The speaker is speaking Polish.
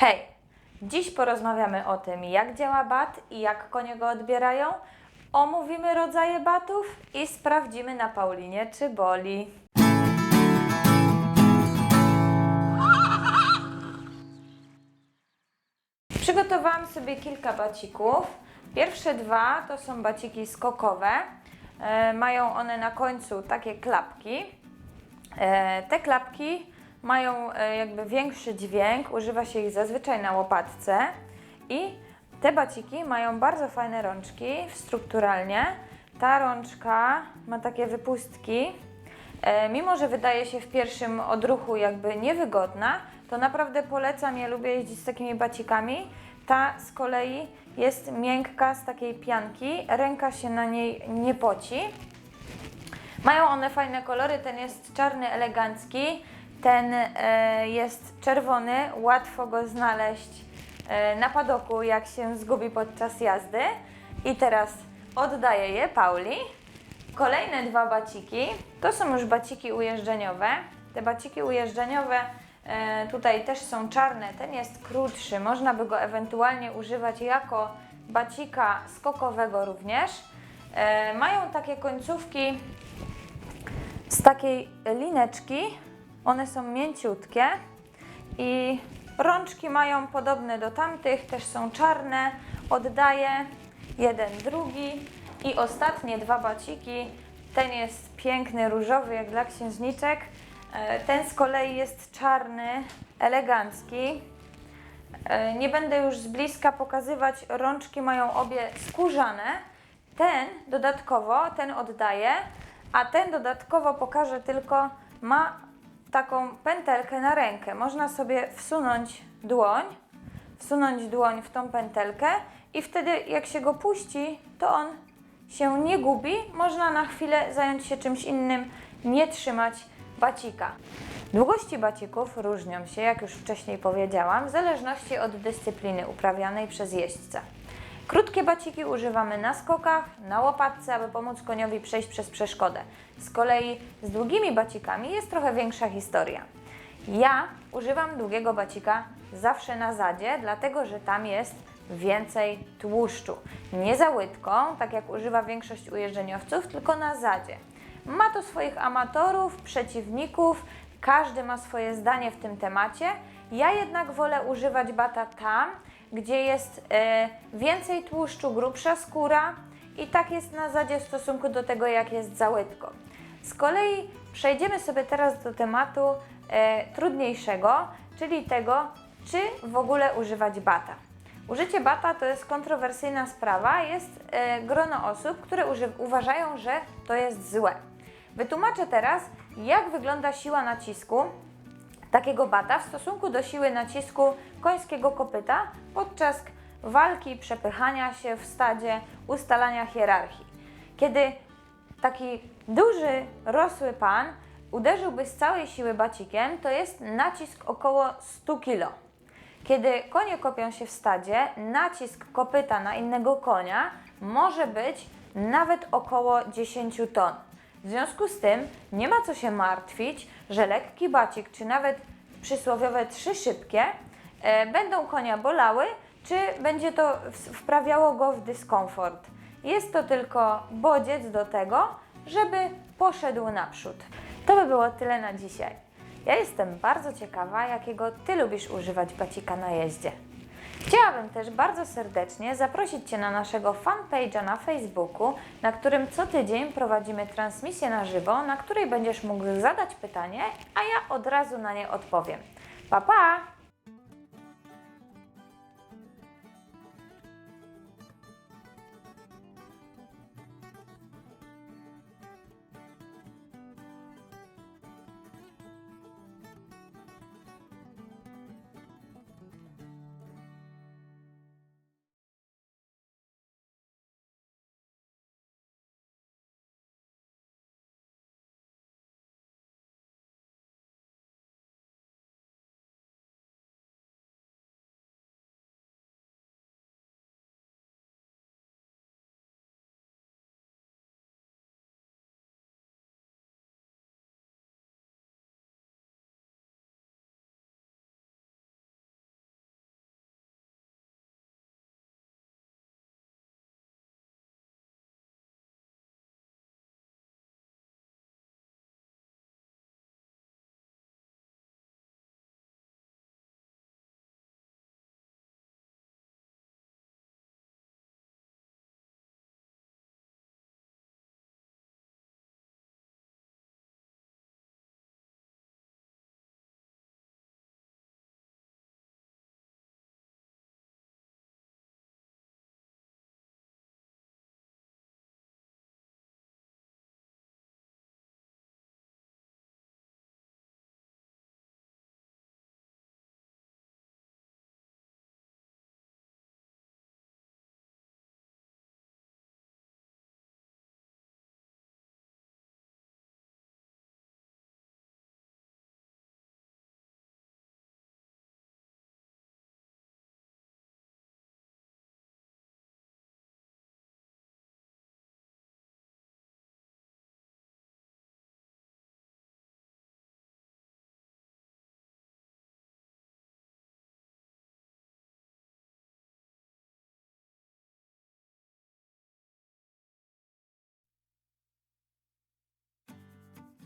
Hej! Dziś porozmawiamy o tym, jak działa bat i jak konie go odbierają. Omówimy rodzaje batów i sprawdzimy na Paulinie, czy boli. Przygotowałam sobie kilka bacików. Pierwsze dwa to są baciki skokowe. E, mają one na końcu takie klapki. E, te klapki mają e, jakby większy dźwięk, używa się ich zazwyczaj na łopatce i te baciki mają bardzo fajne rączki strukturalnie. Ta rączka ma takie wypustki. E, mimo, że wydaje się w pierwszym odruchu jakby niewygodna, to naprawdę polecam, ja lubię jeździć z takimi bacikami. Ta z kolei jest miękka z takiej pianki, ręka się na niej nie poci. Mają one fajne kolory. Ten jest czarny, elegancki. Ten e, jest czerwony. Łatwo go znaleźć e, na padoku, jak się zgubi podczas jazdy. I teraz oddaję je Pauli. Kolejne dwa baciki to są już baciki ujeżdżeniowe. Te baciki ujeżdżeniowe e, tutaj też są czarne. Ten jest krótszy. Można by go ewentualnie używać jako bacika skokowego również. Mają takie końcówki z takiej lineczki. One są mięciutkie i rączki mają podobne do tamtych, też są czarne. Oddaję jeden, drugi i ostatnie dwa baciki. Ten jest piękny, różowy, jak dla księżniczek. E, Ten z kolei jest czarny, elegancki. E, Nie będę już z bliska pokazywać, rączki mają obie skórzane. Ten dodatkowo, ten oddaję, a ten dodatkowo pokażę tylko, ma taką pętelkę na rękę. Można sobie wsunąć dłoń, wsunąć dłoń w tą pętelkę i wtedy jak się go puści, to on się nie gubi. Można na chwilę zająć się czymś innym, nie trzymać bacika. Długości bacików różnią się, jak już wcześniej powiedziałam, w zależności od dyscypliny uprawianej przez jeźdźca. Krótkie baciki używamy na skokach, na łopatce, aby pomóc koniowi przejść przez przeszkodę. Z kolei z długimi bacikami jest trochę większa historia. Ja używam długiego bacika zawsze na zadzie, dlatego że tam jest więcej tłuszczu. Nie za łydką, tak jak używa większość ujeżdżeniowców, tylko na zadzie. Ma to swoich amatorów, przeciwników, każdy ma swoje zdanie w tym temacie. Ja jednak wolę używać bata tam, gdzie jest e, więcej tłuszczu, grubsza skóra i tak jest na zadzie w stosunku do tego, jak jest za łydką. Z kolei przejdziemy sobie teraz do tematu e, trudniejszego, czyli tego, czy w ogóle używać bata. Użycie bata to jest kontrowersyjna sprawa. Jest e, grono osób, które uważają, że to jest złe. Wytłumaczę teraz, jak wygląda siła nacisku takiego bata w stosunku do siły nacisku końskiego kopyta podczas walki, przepychania się w stadzie, ustalania hierarchii. Kiedy taki duży, rosły pan uderzyłby z całej siły bacikiem, to jest nacisk około 100 kg. Kiedy konie kopią się w stadzie, nacisk kopyta na innego konia może być nawet około 10 ton. W związku z tym nie ma co się martwić, że lekki bacik, czy nawet przysłowiowe trzy szybkie, e, będą konia bolały, czy będzie to wprawiało go w dyskomfort. Jest to tylko bodziec do tego, żeby poszedł naprzód. To by było tyle na dzisiaj. Ja jestem bardzo ciekawa, jakiego Ty lubisz używać bacika na jeździe. Chciałabym też bardzo serdecznie zaprosić Cię na naszego fanpage'a na Facebooku, na którym co tydzień prowadzimy transmisję na żywo, na której będziesz mógł zadać pytanie, a ja od razu na nie odpowiem. Pa, pa!